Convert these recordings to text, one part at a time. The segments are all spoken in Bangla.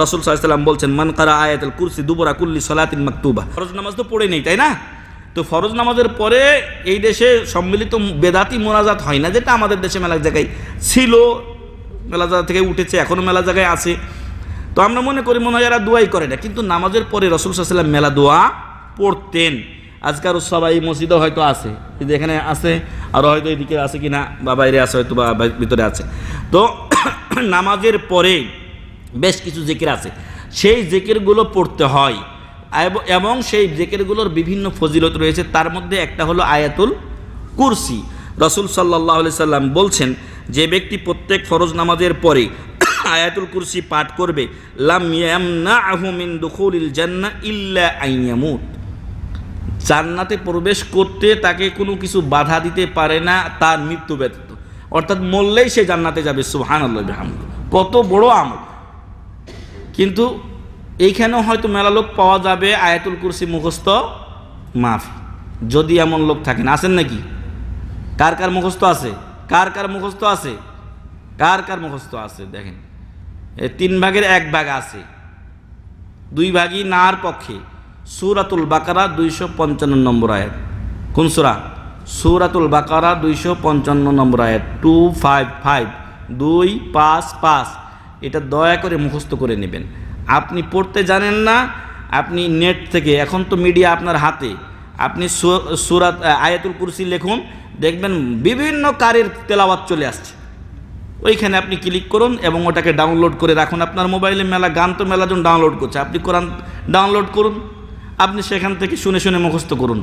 রসুল সাল্লাম বলছেন, মান কারা আয়াতুল কুরসি দুবরা কুল্লি সলাতিন মাকতুবা। ফরজ নামাজ তো পড়ে নেই, তাই না? তো ফরজ নামাজের পরে এই দেশে সম্মিলিত বেদাতি মোনাজাত হয় না, যেটা আমাদের দেশে মেলা জায়গায় ছিল, মেলা জায়গা থেকে উঠেছে এখনও মেলা জায়গায় আছে। তো আমরা মনে করি, মনে হয় এরা দোয়াই করে না, কিন্তু নামাজের পরে রসুল সাল্লাম মেলা দোয়া পড়তেন। আজকাল সবাই মসজিদও হয়তো আছে, কিন্তু এখানে আছে আরও হয়তো এদিকে আছে কি না বা বাইরে আছে হয়তো বা ভিতরে আছে। তো নামাজের পরে বেশ কিছু জেকের আছে। সেই জেকেরগুলো পড়তে হয়। এবং সেই জেকেরগুলোর বিভিন্ন ফজিলত রয়েছে। তার মধ্যে একটা হলো আয়াতুল কুরসি। রসুল সাল্লাহ সাল্লাম বলছেন, যে ব্যক্তি প্রত্যেক ফরজ নামাজের পরে আয়াতুল কুরসি পাঠ করবে, লাম ইল্লা জান্নাতে প্রবেশ করতে তাকে কোনো কিছু বাধা দিতে পারে না তার মৃত্যু ব্যতীত। অর্থাৎ মরলেই সে জান্নাতে যাবে সুহান আল্লাহ কত বড় আমল। কিন্তু এইখানেও হয়তো মেলা লোক পাওয়া যাবে, আয়াতুল কুরসি মুখস্থ মাফি। যদি এমন লোক থাকেন, আছেন নাকি? কার কার মুখস্থ আছে? কার কার মুখস্থ আছে? কার কার মুখস্থ আছে? দেখেন তিন ভাগের এক ভাগ আছে। দুই ভাগই নার পক্ষে। সুরাতুল বাকারা দুইশো পঞ্চান্ন নম্বর আয়াত। কোন সুরা? সুরাতুল বাকারা দুইশো পঞ্চান্ন নম্বর আয়াত। টু ফাইভ ফাইভ, দুই পাঁচ পাঁচ। এটা দয়া করে মুখস্থ করে নেবেন। আপনি পড়তে জানেন না, আপনি নেট থেকে, এখন তো মিডিয়া আপনার হাতে। আপনি সুরাত আয়াতুল কুরসি লিখুন, দেখবেন বিভিন্ন কারের তেলাওয়াত চলে আসছে। ওইখানে আপনি ক্লিক করুন এবং ওটাকে ডাউনলোড করে রাখুন। আপনার মোবাইলে মেলা, গান তো মেলা জন ডাউনলোড করছে। আপনি কোরআন ডাউনলোড করুন, আপনি সেখান থেকে শুনে শুনে মুখস্থ করুন।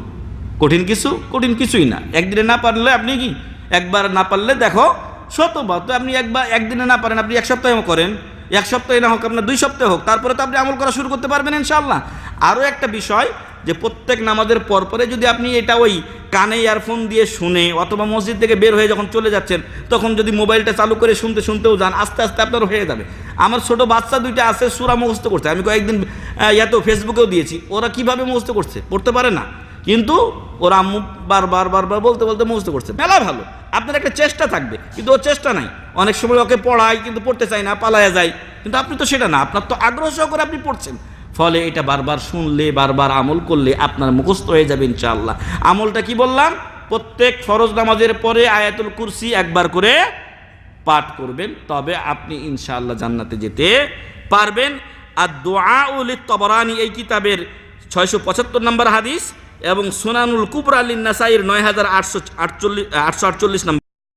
কঠিন কিছু, কঠিন কিছুই না। একদিনে না পারলে আপনি কি? একবার না পারলে দেখো শতবার তো আপনি একবার, একদিনে না পারেন, আপনি এক সপ্তাহে করেন। এক সপ্তাহে না হোক, আপনার দুই সপ্তাহে হোক, তারপরে তো আপনি আমল করা শুরু করতে পারবেন ইনশাআল্লাহ। আরও একটা বিষয় যে প্রত্যেক নামাজের পরপরে যদি আপনি এটা ওই কানে ইয়ারফোন দিয়ে শুনে অথবা মসজিদ থেকে বের হয়ে যখন চলে যাচ্ছেন, তখন যদি মোবাইলটা চালু করে শুনতে শুনতেও যান, আস্তে আস্তে আপনার হয়ে যাবে। আমার ছোট বাচ্চা দুইটা আছে, সুরা মুখস্থ করছে। আমি কয়েকদিন ইয়াতেও ফেসবুকেও দিয়েছি। ওরা কীভাবে মুখস্থ করছে? পড়তে পারে না। কিন্তু ওরা আম্মু বারবার বারবার বলতে বলতে মুখস্থ করছে। মেলা ভালো। আপনার একটা চেষ্টা থাকবে, কিন্তু ওর চেষ্টা নাই। অনেক সময় ওকে পড়াই, কিন্তু পড়তে চায় না পালায়া যায়। কিন্তু আপনি তো সেটা না, আপনার তো আগ্রহ সহকারে আপনি পড়ছেন। ফলে এটা বারবার শুনলে, বারবার আমল করলে আপনার মুখস্থ হয়ে যাবে ইনশাআল্লাহ। আমলটা কি বললাম? প্রত্যেক ফরজ নামাজের পরে আয়াতুল কুরসি একবার করে পাঠ করবেন। তবে আপনি ইনশাআল্লাহ জান্নাতে যেতে পারবেন। আর দোয়া উল তবরানি এই কিতাবের ছয়শো পঁচাত্তর নম্বর হাদিস। এবং সোনানুল কুবরা আলী নাসাইয়ের নয় হাজার আটশো আটচল্লিশ আটশো আটচল্লিশ নম্বর।